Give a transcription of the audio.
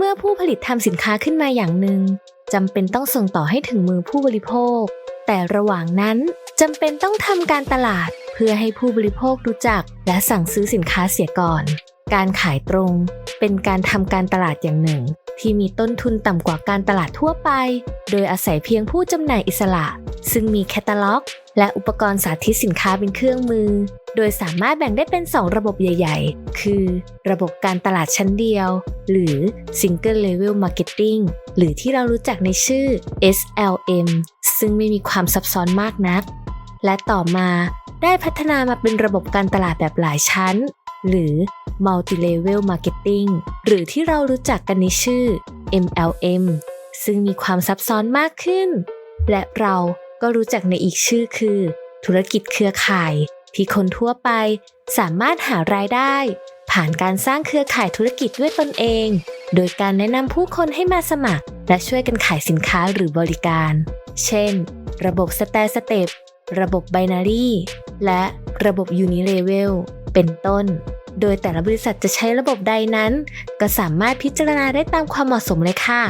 เมื่อผู้ผลิตทำสินค้าขึ้นมาอย่างหนึ่งจำเป็นต้องส่งต่อให้ถึงมือผู้บริโภค แต่ระหว่างนั้นจำเป็นต้องทำการตลาดเพื่อให้ผู้บริโภครู้จัก และสั่งซื้อสินค้าเสียก่อน การขายตรง เป็นการทำการตลาดอย่างหนึ่ง ที่มีต้นทุนต่ำกว่าการตลาดทั่วไป โดยอาศัยเพียงผู้จำหน่ายอิสระ ซึ่งมีแคตตาล็อก และอุปกรณ์สาธิตสินค้าเป็นเครื่องมือ โดยสามารถแบ่งได้เป็น 2 ระบบใหญ่ ๆ คือ ระบบการตลาดชั้นเดียว หรือ Single Level Marketing หรือที่เรารู้จักในชื่อ SLM ซึ่งไม่มีความซับซ้อนมากนัก และต่อมาได้พัฒนามาเป็นระบบการตลาดแบบหลายชั้น หรือ Multi Level Marketing หรือที่เรารู้จักกันในชื่อ MLM ซึ่งมีความซับซ้อนมากขึ้น และเรา ก็รู้จักในอีกชื่อคือ ธุรกิจเครือข่าย ที่คนทั่วไปสามารถหารายได้ ผ่านการสร้างเครือข่ายธุรกิจด้วยตนเอง โดยการแนะนำผู้คนให้มาสมัคร และช่วยกันขายสินค้าหรือบริการ เช่น ระบบสแตสเต็ประบบไบนารีและระบบยูนิเลเวลเป็นต้น โดยแต่ละบริษัทจะใช้ระบบใดนั้น ก็สามารถพิจารณาได้ตามความเหมาะสมเลยค่ะ